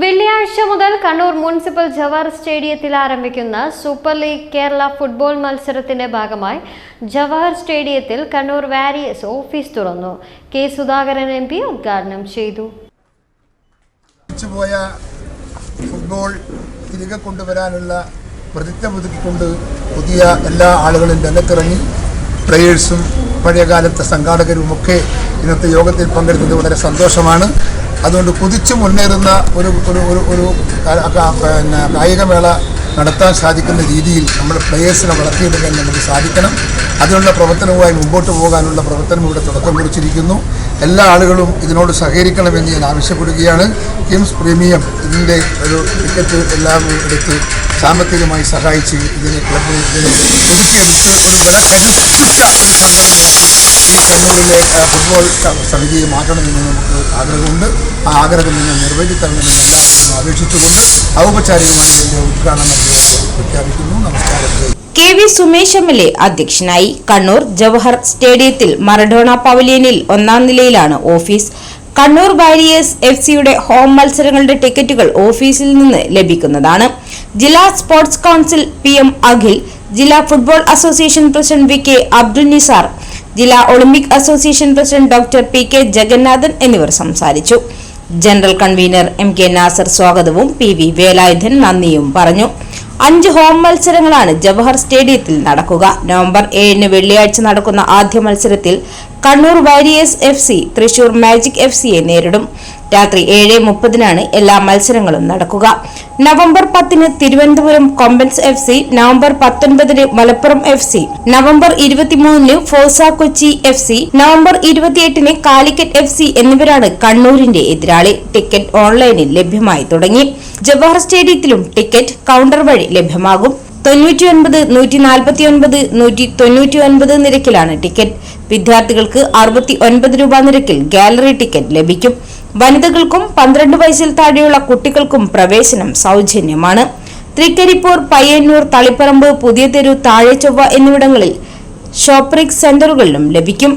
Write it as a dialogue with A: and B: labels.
A: വെള്ളിയാഴ്ച മുതൽ കണ്ണൂർ മുനിസിപ്പൽ ജവഹർ സ്റ്റേഡിയത്തിൽ ആരംഭിക്കുന്ന സൂപ്പർ ലീഗ് കേരള ഫുട്ബോൾ മത്സരത്തിന്റെ ഭാഗമായി ജവഹർ സ്റ്റേഡിയത്തിൽ കണ്ണൂർ വാരിയേഴ്സ് ഓഫീസ് തുറന്നു. കെ സുധാകരൻ എം പി ഉദ്ഘാടനം ചെയ്തു.
B: ഫുട്ബോൾ തിരികെ കൊണ്ടുവരാനുള്ള പ്രതിജ്ഞ പുതുക്കിക്കൊണ്ട് പുതിയ എല്ലാ ആളുകളും രംഗത്തിറങ്ങി പ്ലെയേഴ്സും പഴയകാലത്തെ സംഘാടകരുമൊക്കെ ഇന്നത്തെ യോഗത്തിൽ പങ്കെടുത്തത് വളരെ സന്തോഷമാണ്. അതുകൊണ്ട് കുതിച്ചു മുന്നേറുന്ന ഒരു ഒരു ഒരു കായികമേള നടത്താൻ സാധിക്കുന്ന രീതിയിൽ നമ്മൾ പ്ലേയേഴ്സിനെ വളർത്തിയെടുക്കാൻ നമുക്ക് സാധിക്കണം. അതിനുള്ള പ്രവർത്തനവുമായി മുമ്പോട്ട് പോകാനുള്ള പ്രവർത്തനം ഇവിടെ തുടക്കം കുറിച്ചിരിക്കുന്നു. എല്ലാ ആളുകളും ഇതിനോട് സഹകരിക്കണമെന്ന് ഞാൻ ആവശ്യപ്പെടുകയാണ്. കിംസ് പ്രീമിയം ഇതിന്റെ ഒരു ടിക്കറ്റ് എല്ലാം എടുത്ത് സാമ്പത്തികമായി സഹായിച്ച് ഇതിനെ ക്ലബ് ഇതിനെ ഒരു വില കരുത്തുറ്റ ഒരു ഈ കണ്ണൂരിലെ ഫുട്ബോൾ സമിതിയെ മാറ്റണമെന്ന് നമുക്ക് ആഗ്രഹമുണ്ട്. ആ ആഗ്രഹം നിങ്ങൾ നിറവേറ്റിത്തരണമെന്ന് എല്ലാവരും അപേക്ഷിച്ചുകൊണ്ട് ഔപചാരികമായി എന്റെ ഉദ്ഘാടനം പ്രഖ്യാപിക്കുന്നു. നമസ്കാരം.
C: K V Sumesh M L A അധ്യക്ഷനായി കണ്ണൂർ ജവഹർ സ്റ്റേഡിയത്തിൽ മറഡോണ പവലിയനിൽ ഒന്നാം നിലയിലാണ് ഓഫീസ്. കണ്ണൂർ വാരിയേഴ്സ് എഫ് സിയുടെ ഹോം മത്സരങ്ങളുടെ ടിക്കറ്റുകൾ ഓഫീസിൽ നിന്ന് ലഭിക്കുന്നതാണ്. ജില്ലാ sports council P M Akhil ജില്ലാ football association president V K Abdul Nisar ജില്ലാ Olympic association president doctor P K Jagannathan എന്നിവർ സംസാരിച്ചു. General convener M K Nasar സ്വാഗതവും പി വി വേലായുധൻ നന്ദിയും പറഞ്ഞു. അഞ്ച് ഹോം മത്സരങ്ങളാണ് ജവഹർ സ്റ്റേഡിയത്തിൽ നടക്കുക. നവംബർ ഏഴിന് വെള്ളിയാഴ്ച നടക്കുന്ന ആദ്യ മത്സരത്തിൽ Kannur Warriors F C Thrissur Magic F സിയെ നേരിടും. രാത്രി ഏഴ് മുപ്പതിനാണ് എല്ലാ മത്സരങ്ങളും നടക്കുക. നവംബർ പത്തിന് Thiruvananthapuram Kombans F C November പത്തൊൻപതിന് മലപ്പുറം എഫ് സി നവംബർ ഇരുപത്തിമൂന്നിന് ഫോസ കൊച്ചി എഫ് സി നവംബർ ഇരുപത്തിയെട്ടിന് കാലിക്കറ്റ് എഫ് സി എന്നിവരാണ് കണ്ണൂരിന്റെ എതിരാളി. ടിക്കറ്റ് ഓൺലൈനിൽ ലഭ്യമായി തുടങ്ങി. ജവഹർ സ്റ്റേഡിയത്തിലും ടിക്കറ്റ് കൗണ്ടർ വഴി ലഭ്യമാകും. തൊണ്ണൂറ്റി ഒൻപത് നൂറ്റി നാൽപ്പത്തി ഒൻപത് നൂറ്റി തൊണ്ണൂറ്റി ഒൻപത് നിരക്കിലാണ് ടിക്കറ്റ്. വിദ്യാർത്ഥികൾക്ക് അറുപത്തി ഒൻപത് രൂപ നിരക്കിൽ ഗാലറി ടിക്കറ്റ് ലഭിക്കും. വനിതകൾക്കും പന്ത്രണ്ട് വയസ്സിൽ താഴെയുള്ള കുട്ടികൾക്കും പ്രവേശനം സൗജന്യമാണ്. തൃക്കരിപ്പൂർ പയ്യന്നൂർ തളിപ്പറമ്പ് പുതിയ തെരു താഴെ ചൊവ്വ എന്നിവിടങ്ങളിൽ ഷോപ്രിക് സെന്ററുകളിലും ലഭിക്കും.